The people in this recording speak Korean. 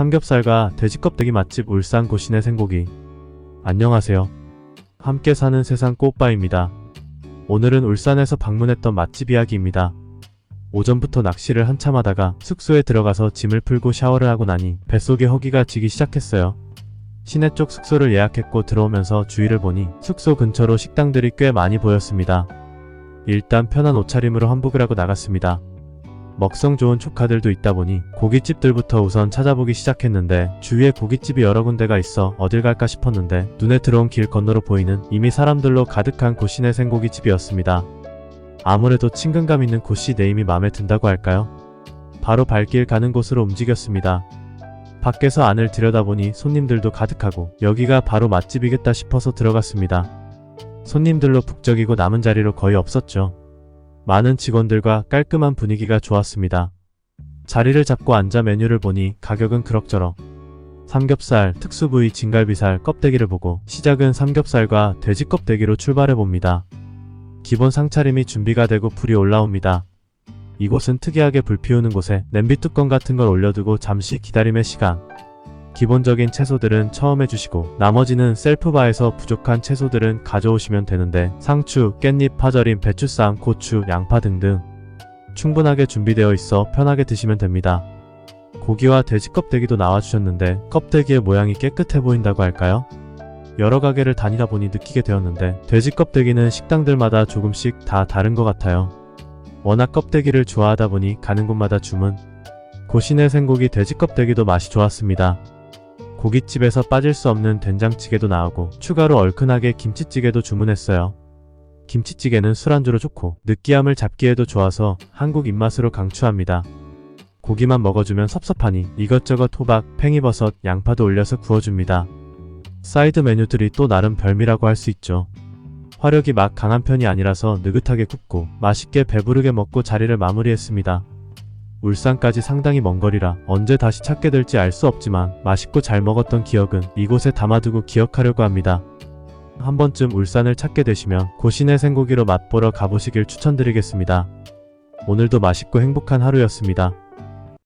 삼겹살과 돼지 껍데기 맛집 울산 고신의 생고기. 안녕하세요. 함께 사는 세상 꽃바입니다. 오늘은 울산에서 방문했던 맛집 이야기입니다. 오전부터 낚시를 한참 하다가 숙소에 들어가서 짐을 풀고 샤워를 하고 나니 뱃속에 허기가 지기 시작했어요. 시내 쪽 숙소를 예약했고 들어오면서 주위를 보니 숙소 근처로 식당들이 꽤 많이 보였습니다. 일단 편한 옷차림으로 환복을 하고 나갔습니다. 먹성 좋은 조카들도 있다 보니 고깃집들부터 우선 찾아보기 시작했는데 주위에 고깃집이 여러 군데가 있어 어딜 갈까 싶었는데 눈에 들어온 길 건너로 보이는 이미 사람들로 가득한 고시내 생고깃집이었습니다. 아무래도 친근감 있는 고씨 네임이 마음에 든다고 할까요? 바로 발길 가는 곳으로 움직였습니다. 밖에서 안을 들여다보니 손님들도 가득하고 여기가 바로 맛집이겠다 싶어서 들어갔습니다. 손님들로 북적이고 남은 자리로 거의 없었죠. 많은 직원들과 깔끔한 분위기가 좋았습니다. 자리를 잡고 앉아 메뉴를 보니 가격은 그럭저럭. 삼겹살, 특수부위 진갈비살, 껍데기를 보고 시작은 삼겹살과 돼지 껍데기로 출발해 봅니다. 기본 상차림이 준비가 되고 불이 올라옵니다. 이곳은 특이하게 불 피우는 곳에 냄비 뚜껑 같은 걸 올려두고 잠시 기다림의 시간. 기본적인 채소들은 처음 해주시고 나머지는 셀프바에서 부족한 채소들은 가져오시면 되는데 상추, 깻잎, 파절임, 배추쌈, 고추, 양파 등등 충분하게 준비되어 있어 편하게 드시면 됩니다. 고기와 돼지 껍데기도 나와주셨는데 껍데기의 모양이 깨끗해 보인다고 할까요? 여러 가게를 다니다 보니 느끼게 되었는데 돼지 껍데기는 식당들마다 조금씩 다 다른 것 같아요. 워낙 껍데기를 좋아하다 보니 가는 곳마다 주문. 고신의 생고기 돼지 껍데기도 맛이 좋았습니다. 고깃집에서 빠질 수 없는 된장찌개도 나오고 추가로 얼큰하게 김치찌개도 주문했어요. 김치찌개는 술안주로 좋고 느끼함을 잡기에도 좋아서 한국 입맛으로 강추합니다. 고기만 먹어주면 섭섭하니 이것저것 호박, 팽이버섯, 양파도 올려서 구워줍니다. 사이드 메뉴들이 또 나름 별미라고 할 수 있죠. 화력이 막 강한 편이 아니라서 느긋하게 굽고 맛있게 배부르게 먹고 자리를 마무리했습니다. 울산까지 상당히 먼 거리라 언제 다시 찾게 될지 알 수 없지만 맛있고 잘 먹었던 기억은 이곳에 담아두고 기억하려고 합니다. 한 번쯤 울산을 찾게 되시면 고신의 생고기로 맛보러 가보시길 추천드리겠습니다. 오늘도 맛있고 행복한 하루였습니다.